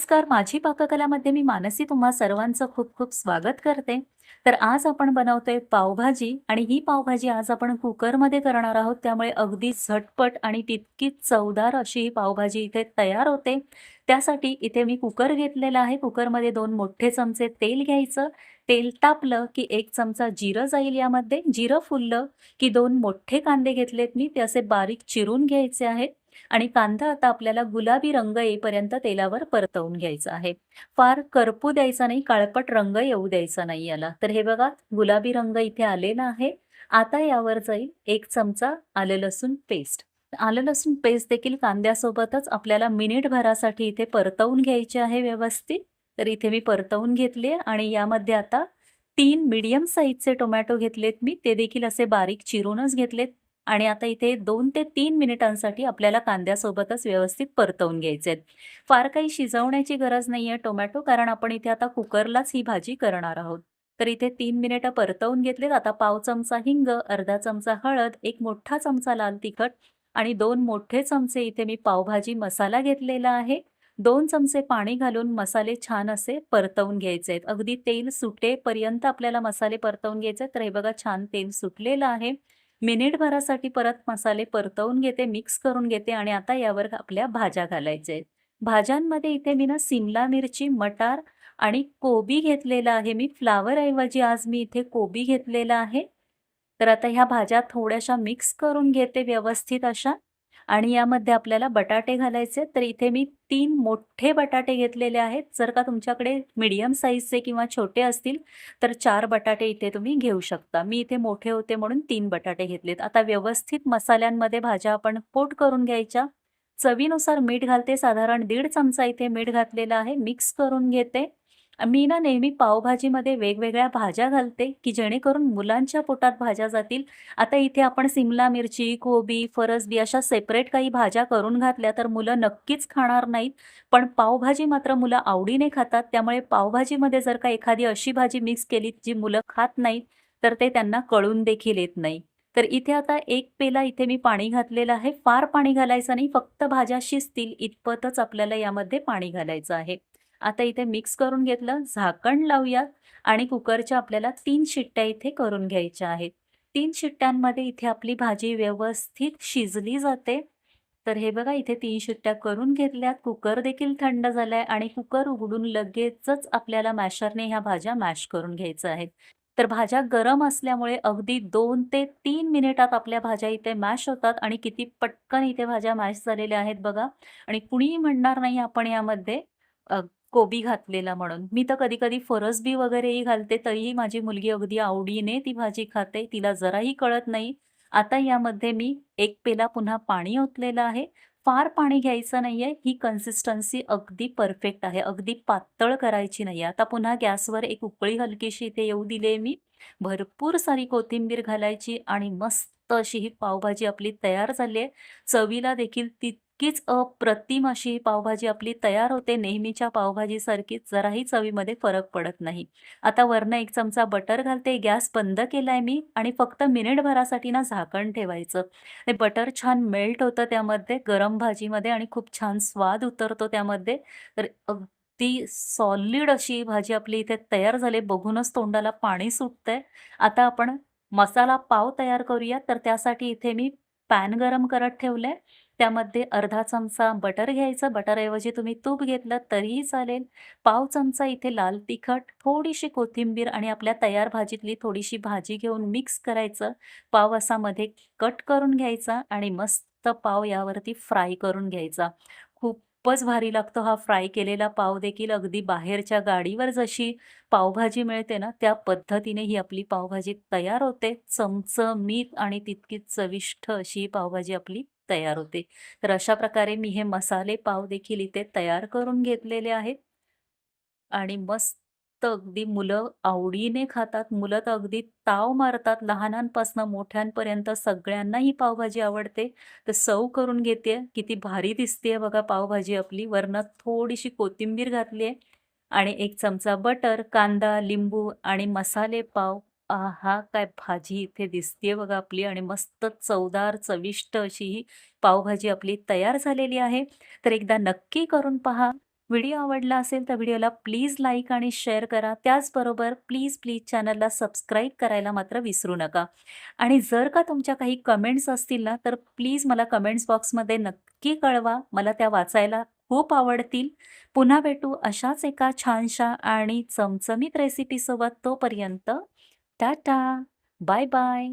नमस्कार, माझी पाककलामध्ये मी मानसी तुम्हा सर्वांचं खूप खूप स्वागत करते. तर आज आपण बनवतोय पावभाजी आणि ही पावभाजी आज आपण कुकरमध्ये करणार आहोत. त्यामुळे अगदी झटपट आणि तितकीच चवदार अशी ही पावभाजी इथे तयार होते. त्यासाठी इथे मी कुकर घेतलेला आहे. कुकरमध्ये दोन मोठे चमचे तेल घ्यायचं. तेल तापलं की एक चमचा जिरं जाईल यामध्ये. जिरं फुललं की दोन मोठे कांदे घेतलेत मी, ते असे बारीक चिरून घ्यायचे आहेत. आणि कांदा आता आपल्याला गुलाबी रंग येईपर्यंत तेलावर परतवून घ्यायचा आहे. फार करपू द्यायचा नाही, काळपट रंग येऊ द्यायचा नाही याला. तर हे बघा गुलाबी रंग इथे आलेला आहे. आता यावर जाईल एक चमचा आलं लसूण पेस्ट. आलं लसूण पेस्ट देखील कांद्यासोबतच आपल्याला मिनिटभरासाठी इथे परतवून घ्यायची आहे व्यवस्थित. तर इथे मी परतवून घेतले आणि यामध्ये आता तीन मीडियम साईजचे टोमॅटो घेतलेत मी. ते देखील असे बारीक चिरूनच घेतलेत. आणि आता इथे दोन ते तीन मिनिटांसाठी आपल्याला कांद्यासोबतच व्यवस्थित परतवून घ्यायचे आहेत. फार काही शिजवण्याची गरज नाहीये टोमॅटो, कारण आपण इथे आता कुकरलाच ही भाजी करणार आहोत. तर इथे तीन मिनिटं परतवून घेतलेत. आता पाव चमचा हिंग, अर्धा चमचा हळद, एक मोठा चमचा लाल तिखट आणि दोन मोठे चमचे इथे मी पावभाजी मसाला घेतलेला आहे. दोन चमचे पाणी घालून मसाले छान असे परतवून घ्यायचे आहेत. अगदी तेल सुटेपर्यंत आपल्याला मसाले परतवून घ्यायचे आहेत. तर हे बघा छान तेल सुटलेलं आहे. मिनिटभरासाठी परत मसाले परतवून घेते, मिक्स करून घेते आणि आता यावर आपल्या भाज्या घालायच्या आहेत. भाज्यांमध्ये इथे मी ना सिमला मिरची, मटार आणि कोबी घेतलेला आहे मी. फ्लावरऐवजी आज मी इथे कोबी घेतलेला आहे. तर आता ह्या भाज्या थोड्याशा मिक्स करून घेते व्यवस्थित अशा आणि यामध्ये आपल्याला बटाटे घालायचे तर इथे मी तीन मोठे बटाटे घेतलेले आहेत. जर का तुमच्याकडे मीडियम साईजचे किंवा छोटे असतील तर चार बटाटे इथे तुम्ही घेऊ शकता. मी इथे मोठे होते म्हणून तीन बटाटे घेतलेत. आता व्यवस्थित मसाल्यांमध्ये भाज्या आपण पोट करून घ्यायच्या. चवीनुसार मीठ घालते. साधारण दीड चमचा इथे मीठ घातलेलं आहे. मिक्स करून घेते. मी ना नेहमी पावभाजीमध्ये वेगवेगळ्या भाज्या घालते, की जेणेकरून मुलांच्या पोटात भाज्या जातील. आता इथे आपण सिमला मिरची, कोबी, फरसबी अशा सेपरेट काही भाज्या करून घातल्या तर मुलं नक्कीच खाणार नाहीत. पण पावभाजी मात्र मुलं आवडीने खातात. त्यामुळे पावभाजीमध्ये जर का एखादी अशी भाजी मिक्स केली जी मुलं खात नाहीत, तर ते त्यांना कळून देखील येत नाही. तर इथे आता एक पेला इथे मी पाणी घातलेलं आहे. फार पाणी घालायचं नाही, फक्त भाज्या शिजतील इतपतच आपल्याला यामध्ये पाणी घालायचं आहे. आता इथे मिक्स करून घेतलं. झाकण लावूया आणि कुकरच्या आपल्याला तीन शिट्ट्या इथे करून घ्यायच्या आहेत. तीन शिट्ट्यांमध्ये इथे आपली भाजी व्यवस्थित शिजली जाते. तर हे बघा इथे तीन शिट्ट्या करून घेतल्यात. कुकर देखील थंड झालाय आणि कुकर उघडून लगेचच आपल्याला मॅशरने ह्या भाज्या मॅश करून घ्यायच्या आहेत. तर भाज्या गरम असल्यामुळे अगदी दोन ते तीन मिनिटात आपल्या भाज्या इथे मॅश होतात आणि किती पटकन इथे भाज्या मॅश झालेल्या आहेत बघा. आणि कुणीही म्हणणार नाही आपण यामध्ये कोबी घातलेला म्हणून. मी तर कधी-कधी फरसबी वगैरेही घालते, तरीही माझी मुलगी अगदी आवडीने ती भाजी खाते. तिला जराही कळत नाही. आता यामध्ये मी एक पेला पुन्हा पाणी ओतलेलं आहे. फार पाणी घ्यायचं नाहीये. ही कन्सिस्टन्सी अगदी परफेक्ट आहे. अगदी पातळ करायची नाही आता पुन्हा गॅसवर एक उकळी हलकीशी इथे येऊ दिली आहे मी. भरपूर सारी कोथिंबीर घालायची आणि मस्त अशी ही पावभाजी आपली तयार झाली आहे. चवीला देखील ती इतकीच अप्रतिम अशी पावभाजी आपली तयार होते. नेहमीच्या पावभाजीसारखीच जराही चवीमध्ये फरक पडत नाही. आता वरनं एक चमचा बटर घालते. गॅस बंद केलाय मी आणि फक्त मिनिटभरासाठी ना झाकण ठेवायचं. ते बटर छान मेल्ट होतं त्यामध्ये गरम भाजीमध्ये आणि खूप छान स्वाद उतरतो त्यामध्ये. तर अगदी सॉलिड अशी भाजी आपली इथे तयार झाली. बघूनच तोंडाला पाणी सुटतंय. आता आपण मसाला पाव तयार करूया. तर त्यासाठी इथे मी पॅन गरम करत ठेवलंय. त्यामध्ये अर्धा चमचा बटर घ्यायचं. बटरऐवजी तुम्ही तूप घेतलं तरीही चालेल. पाव चमचा इथे लाल तिखट, थोडीशी कोथिंबीर आणि आपल्या तयार भाजीतली थोडीशी भाजी घेऊन मिक्स करायचं. पाव असा मध्ये कट करून घ्यायचा आणि मस्त पाव यावरती फ्राय करून घ्यायचा. खूपच भारी लागतो हा फ्राय केलेला पाव देखील. अगदी बाहेरच्या गाडीवर जशी पावभाजी मिळते ना, त्या पद्धतीने ही आपली पावभाजी तयार होते. चमचमीत आणि तितकीच चविष्ट अशी ही पावभाजी आपली तयार होते. तर अशा प्रकारे मी हे मसाले पाव देखील इथे तयार करून घेतलेले आहेत. आणि मस्त अगदी मुलं आवडीने खातात. मुलं तर अगदी ताव मारतात. लहानांपासनं मोठ्यांपर्यंत सगळ्यांना ही पावभाजी आवडते. तर सव करून घेते किती भारी दिसते बघा पावभाजी आपली. वरनं थोडीशी कोथिंबीर घातली आहे आणि एक चमचा बटर, कांदा, लिंबू आणि मसाले पाव. आहा! काय भाजी इथे दिसतेय बघा आपली आणि मस्त चवदार, चविष्ट अशी ही पावभाजी आपली तयार झालेली आहे. तर एकदा नक्की करून पहा. व्हिडिओ आवडला असेल तर व्हिडिओला प्लीज लाईक आणि शेअर करा त्याचबरोबर प्लीज प्लीज चॅनलला सबस्क्राईब करायला मात्र विसरू नका आणि जर का तुमच्या काही कमेंट्स असतील ना तर प्लीज मला कमेंट्स बॉक्समध्ये नक्की कळवा मला त्या वाचायला खूप आवडतील पुन्हा भेटू अशाच एका छानशा आणि चमचमीत रेसिपीसोबत तोपर्यंत Ta ta! Bye bye.